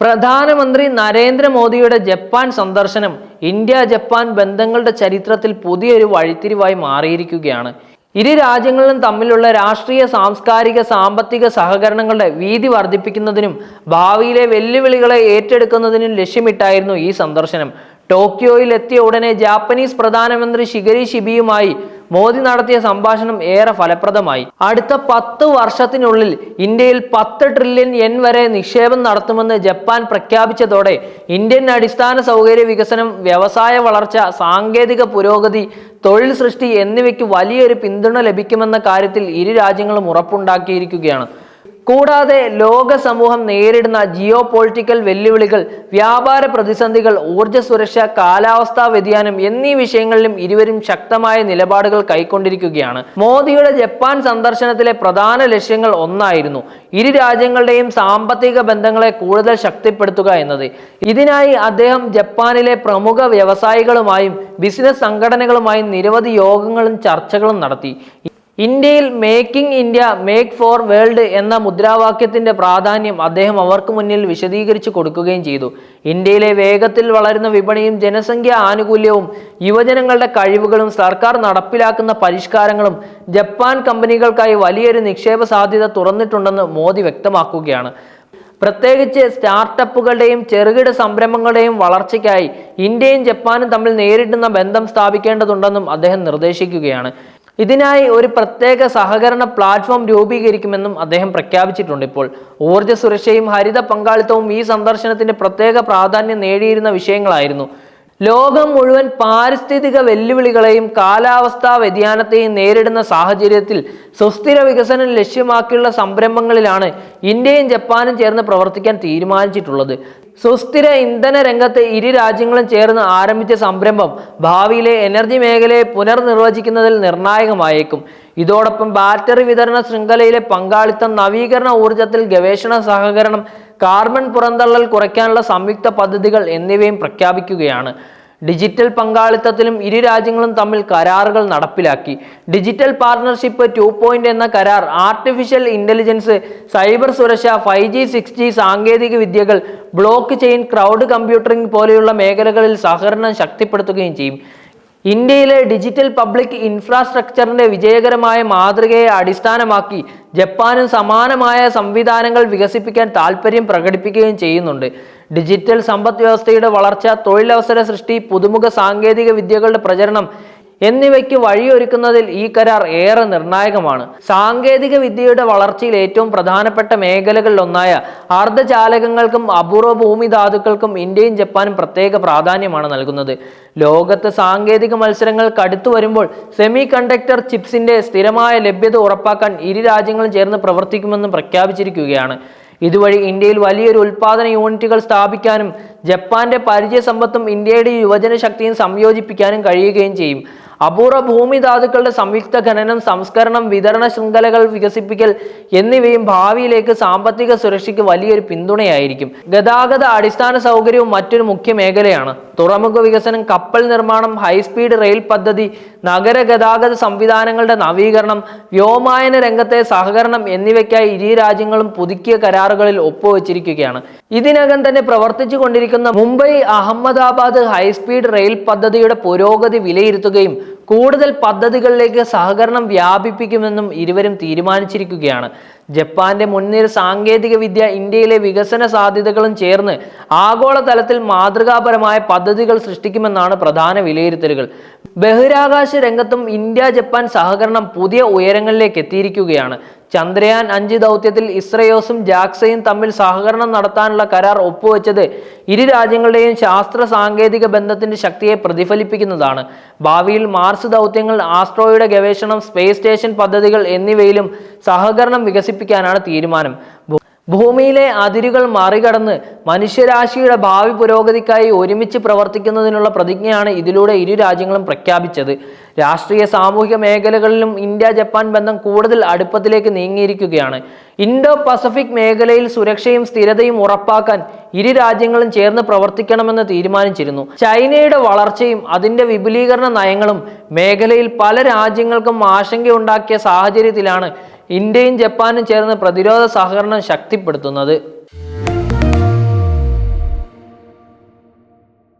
പ്രധാനമന്ത്രി നരേന്ദ്രമോദിയുടെ ജപ്പാൻ സന്ദർശനം ഇന്ത്യ ജപ്പാൻ ബന്ധങ്ങളുടെ ചരിത്രത്തിൽ പുതിയൊരു വഴിത്തിരിവായി മാറിയിരിക്കുകയാണ്. ഇരു രാജ്യങ്ങളിലും തമ്മിലുള്ള രാഷ്ട്രീയ സാംസ്കാരിക സാമ്പത്തിക സഹകരണങ്ങളുടെ വീതി വർദ്ധിപ്പിക്കുന്നതിനും ഭാവിയിലെ വെല്ലുവിളികളെ ഏറ്റെടുക്കുന്നതിനും ലക്ഷ്യമിട്ടായിരുന്നു ഈ സന്ദർശനം. ടോക്കിയോയിൽ എത്തിയ ഉടനെ ജാപ്പനീസ് പ്രധാനമന്ത്രി ഷിഗരി ഷിബിയുമായി മോദി നടത്തിയ സംഭാഷണം ഏറെ ഫലപ്രദമായി. അടുത്ത പത്ത് വർഷത്തിനുള്ളിൽ ഇന്ത്യയിൽ പത്ത് ട്രില്യൺ എൻ വരെ നിക്ഷേപം നടത്തുമെന്ന് ജപ്പാൻ പ്രഖ്യാപിച്ചതോടെ ഇന്ത്യൻ അടിസ്ഥാന സൗകര്യ വികസനം വ്യവസായ വളർച്ച സാങ്കേതിക പുരോഗതി തൊഴിൽ സൃഷ്ടി എന്നിവയ്ക്ക് വലിയൊരു പിന്തുണ ലഭിക്കുമെന്ന കാര്യത്തിൽ ഇരു രാജ്യങ്ങളും ഉറപ്പുണ്ടാക്കിയിരിക്കുകയാണ്. കൂടാതെ ലോക സമൂഹം നേരിടുന്ന ജിയോ പൊളിറ്റിക്കൽ വെല്ലുവിളികൾ വ്യാപാര പ്രതിസന്ധികൾ ഊർജ സുരക്ഷ കാലാവസ്ഥാ വ്യതിയാനം എന്നീ വിഷയങ്ങളിലും ഇരുവരും ശക്തമായ നിലപാടുകൾ കൈക്കൊണ്ടിരിക്കുകയാണ്. മോദിയുടെ ജപ്പാൻ സന്ദർശനത്തിലെ പ്രധാന ലക്ഷ്യങ്ങൾ ഒന്നായിരുന്നു ഇരു രാജ്യങ്ങളുടെയും സാമ്പത്തിക ബന്ധങ്ങളെ കൂടുതൽ ശക്തിപ്പെടുത്തുക എന്നത്. ഇതിനായി അദ്ദേഹം ജപ്പാനിലെ പ്രമുഖ വ്യവസായികളുമായും ബിസിനസ് സംഘടനകളുമായും നിരവധി യോഗങ്ങളും ചർച്ചകളും നടത്തി. ഇന്ത്യയിൽ making India make for world എന്ന മുദ്രാവാക്യത്തിന്റെ പ്രാധാന്യം അദ്ദേഹം അവർക്ക് മുന്നിൽ വിശദീകരിച്ചു കൊടുക്കുകയും ചെയ്തു. ഇന്ത്യയിലെ വേഗത്തിൽ വളരുന്ന വിപണിയും ജനസംഖ്യ ആനുകൂല്യവും യുവജനങ്ങളുടെ കഴിവുകളും സർക്കാർ നടപ്പിലാക്കുന്ന പരിഷ്കാരങ്ങളും ജപ്പാൻ കമ്പനികൾക്കായി വലിയൊരു നിക്ഷേപ സാധ്യത തുറന്നിട്ടുണ്ടെന്ന് മോദി വ്യക്തമാക്കുകയാണ്. പ്രത്യേകിച്ച് സ്റ്റാർട്ടപ്പുകളുടെയും ചെറുകിട സംരംഭങ്ങളുടെയും വളർച്ചയ്ക്കായി ഇന്ത്യയും ജപ്പാനും തമ്മിൽ നേരിടുന്ന ബന്ധം സ്ഥാപിക്കേണ്ടതുണ്ടെന്നും അദ്ദേഹം നിർദ്ദേശിക്കുകയാണ്. ഇതിനായി ഒരു പ്രത്യേക സഹകരണ പ്ലാറ്റ്ഫോം രൂപീകരിക്കുമെന്നും അദ്ദേഹം പ്രഖ്യാപിച്ചിട്ടുണ്ട്. ഇപ്പോൾ ഊർജ സുരക്ഷയും ഹരിത പങ്കാളിത്തവും ഈ സന്ദർശനത്തിന്റെ പ്രത്യേക പ്രാധാന്യം നേടിയിരുന്ന വിഷയങ്ങളായിരുന്നു. ലോകം മുഴുവൻ പാരിസ്ഥിതിക വെല്ലുവിളികളെയും കാലാവസ്ഥാ വ്യതിയാനത്തെയും നേരിടുന്ന സാഹചര്യത്തിൽ സുസ്ഥിര വികസനം ലക്ഷ്യമാക്കിയുള്ള സംരംഭങ്ങളിലാണ് ഇന്ത്യയും ജപ്പാനും ചേർന്ന് പ്രവർത്തിക്കാൻ തീരുമാനിച്ചിട്ടുള്ളത്. സുസ്ഥിര ഇന്ധന രംഗത്ത് ഇരു രാജ്യങ്ങളും ചേർന്ന് ആരംഭിച്ച സംരംഭം ഭാവിയിലെ എനർജി മേഖലയെ പുനർനിർവചിക്കുന്നതിൽ നിർണായകമായേക്കും. ഇതോടൊപ്പം ബാറ്ററി വിതരണ ശൃംഖലയിലെ പങ്കാളിത്തം നവീകരണ ഊർജത്തിൽ ഗവേഷണ സഹകരണം കാർബൺ പുറന്തള്ളൽ കുറയ്ക്കാനുള്ള സംയുക്ത പദ്ധതികൾ എന്നിവയും പ്രഖ്യാപിക്കുകയാണ്. ഡിജിറ്റൽ പങ്കാളിത്തത്തിലും ഇരു രാജ്യങ്ങളും തമ്മിൽ കരാറുകൾ നടപ്പിലാക്കി. ഡിജിറ്റൽ പാർട്ണർഷിപ്പ് ടു പോയിന്റ് എന്ന കരാർ ആർട്ടിഫിഷ്യൽ ഇന്റലിജൻസ് സൈബർ സുരക്ഷ ഫൈവ് ജി സിക്സ് ജി സാങ്കേതിക വിദ്യകൾ ബ്ലോക്ക് ചെയിൻ ക്രൗഡ് കമ്പ്യൂട്ടറിംഗ് പോലെയുള്ള മേഖലകളിൽ സഹകരണം ശക്തിപ്പെടുത്തുകയും ചെയ്യും. ഇന്ത്യയിലെ ഡിജിറ്റൽ പബ്ലിക് ഇൻഫ്രാസ്ട്രക്ചറിന്റെ വിജയകരമായ മാതൃകയെ അടിസ്ഥാനമാക്കി ജപ്പാനും സമാനമായ സംവിധാനങ്ങൾ വികസിപ്പിക്കാൻ താൽപ്പര്യം പ്രകടിപ്പിക്കുകയും ചെയ്യുന്നുണ്ട്. ഡിജിറ്റൽ സമ്പദ് വ്യവസ്ഥയുടെ വളർച്ച തൊഴിലവസര സൃഷ്ടി പുതുമുഖ സാങ്കേതിക വിദ്യകളുടെ പ്രചരണം എന്നിവയ്ക്ക് വഴിയൊരുക്കുന്നതിൽ ഈ കരാർ ഏറെ നിർണായകമാണ്. സാങ്കേതിക വിദ്യയുടെ വളർച്ചയിൽ ഏറ്റവും പ്രധാനപ്പെട്ട മേഖലകളിലൊന്നായ അർദ്ധചാലകങ്ങൾക്കും അപൂർവ ഭൂമി ധാതുക്കൾക്കും ഇന്ത്യയും ജപ്പാനും പ്രത്യേക പ്രാധാന്യമാണ് നൽകുന്നത്. ലോകത്ത് സാങ്കേതിക മത്സരങ്ങൾ കടുത്തു വരുമ്പോൾ സെമി കണ്ടക്ടർ ചിപ്സിന്റെ സ്ഥിരമായ ലഭ്യത ഉറപ്പാക്കാൻ ഇരു രാജ്യങ്ങളും ചേർന്ന് പ്രവർത്തിക്കുമെന്ന് പ്രഖ്യാപിച്ചിരിക്കുകയാണ്. ഇതുവഴി ഇന്ത്യയിൽ വലിയൊരു ഉൽപാദന യൂണിറ്റുകൾ സ്ഥാപിക്കാനും ജപ്പാന്റെ പരിചയ സമ്പത്തും ഇന്ത്യയുടെ യുവജന ശക്തിയും സംയോജിപ്പിക്കാനും കഴിയുകയും ചെയ്യും. അപൂർവ ഭൂമി ധാതുക്കളുടെ സംയുക്ത ഖനനം സംസ്കരണം വിതരണ ശൃംഖലകൾ വികസിപ്പിക്കൽ എന്നിവയും ഭാവിയിലേക്ക് സാമ്പത്തിക സുരക്ഷയ്ക്ക് വലിയൊരു പിന്തുണയായിരിക്കും. ഗതാഗത അടിസ്ഥാന സൗകര്യവും മറ്റൊരു മുഖ്യ മേഖലയാണ്. തുറമുഖ വികസനം കപ്പൽ നിർമ്മാണം ഹൈസ്പീഡ് റെയിൽ പദ്ധതി നഗര ഗതാഗത സംവിധാനങ്ങളുടെ നവീകരണം വ്യോമായന രംഗത്തെ സഹകരണം എന്നിവയ്ക്കായി ഇരു രാജ്യങ്ങളും പുതുക്കിയ കരാറുകളിൽ ഒപ്പുവച്ചിരിക്കുകയാണ്. ഇതിനകം തന്നെ പ്രവർത്തിച്ചു കൊണ്ടിരിക്കുന്ന മുംബൈ അഹമ്മദാബാദ് ഹൈസ്പീഡ് റെയിൽ പദ്ധതിയുടെ പുരോഗതി വിലയിരുത്തുകയും കൂടുതൽ പദ്ധതികളിലേക്ക് സഹകരണം വ്യാപിപ്പിക്കുമെന്നും ഇരുവരും തീരുമാനിച്ചിരിക്കുകയാണ്. ജപ്പാന്റെ മുൻനിര സാങ്കേതിക വിദ്യ ഇന്ത്യയിലെ വികസന സാധ്യതകളും ചേർന്ന് ആഗോളതലത്തിൽ മാതൃകാപരമായ പദ്ധതികൾ സൃഷ്ടിക്കുമെന്നാണ് പ്രധാന വിലയിരുത്തലുകൾ. ബഹിരാകാശ രംഗത്തും ഇന്ത്യ ജപ്പാൻ സഹകരണം പുതിയ ഉയരങ്ങളിലേക്ക് എത്തിയിരിക്കുകയാണ്. ചന്ദ്രയാൻ അഞ്ച് ദൗത്യത്തിൽ ഇസ്രയോസും ജാക്സയും തമ്മിൽ സഹകരണം നടത്താനുള്ള കരാർ ഒപ്പുവെച്ചത് ഇരു രാജ്യങ്ങളുടെയും ശാസ്ത്ര സാങ്കേതിക ബന്ധത്തിന്റെ ശക്തിയെ പ്രതിഫലിപ്പിക്കുന്നതാണ്. ഭാവിയിൽ മാർസ് ദൗത്യങ്ങൾ ആസ്ട്രോയുടെ ഗവേഷണം സ്പേസ് സ്റ്റേഷൻ പദ്ധതികൾ എന്നിവയിലും സഹകരണം വികസിപ്പിക്കാനാണ് തീരുമാനം. ഭൂമിയിലെ അതിരുകൾ മറികടന്ന് മനുഷ്യരാശിയുടെ ഭാവി പുരോഗതിക്കായി ഒരുമിച്ച് പ്രവർത്തിക്കുന്നതിനുള്ള പ്രതിജ്ഞയാണ് ഇതിലൂടെ ഇരു രാജ്യങ്ങളും പ്രഖ്യാപിച്ചത്. രാഷ്ട്രീയ സാമൂഹിക മേഖലകളിലും ഇന്ത്യ ജപ്പാൻ ബന്ധം കൂടുതൽ അടുപ്പത്തിലേക്ക് നീങ്ങിയിരിക്കുകയാണ്. ഇൻഡോ പസഫിക് മേഖലയിൽ സുരക്ഷയും സ്ഥിരതയും ഉറപ്പാക്കാൻ ഇരു രാജ്യങ്ങളും ചേർന്ന് പ്രവർത്തിക്കണമെന്ന് തീരുമാനിച്ചിരുന്നു. ചൈനയുടെ വളർച്ചയും അതിന്റെ വിപുലീകരണ നയങ്ങളും മേഖലയിൽ പല രാജ്യങ്ങൾക്കും ആശങ്കയുണ്ടാക്കിയ സാഹചര്യത്തിലാണ് ഇന്ത്യയും ജപ്പാനും ചേർന്ന് പ്രതിരോധ സഹകരണം ശക്തിപ്പെടുത്തുന്നത്.